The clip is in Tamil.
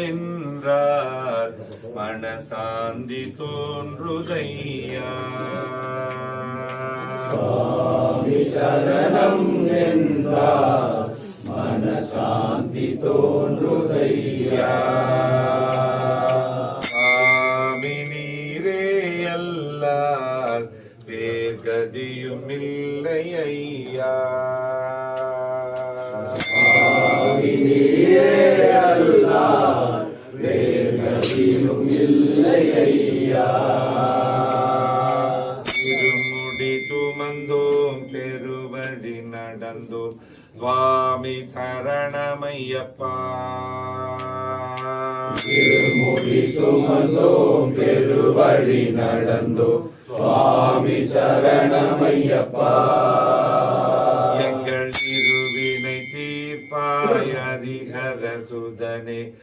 என்றார் மனசாந்தி தோன்றுதையா. சரணம் என்றார் மனசாந்தி தோன்றுதையா. சுவாமி நீரே அல்லால் வேர்கதியும் இல்லை ஐயா இல்லை ஐயா திருமுடி சுமந்தோம் பெருவடி நடந்தோம். சுவாமி சரணமையப்பா. திருமுடி சுமந்தோம் பெருவழி நடந்தோம். சுவாமி சரணமையப்பா. எங்கள் திருவினை தீர்ப்பாய் அதிகர சுதனே.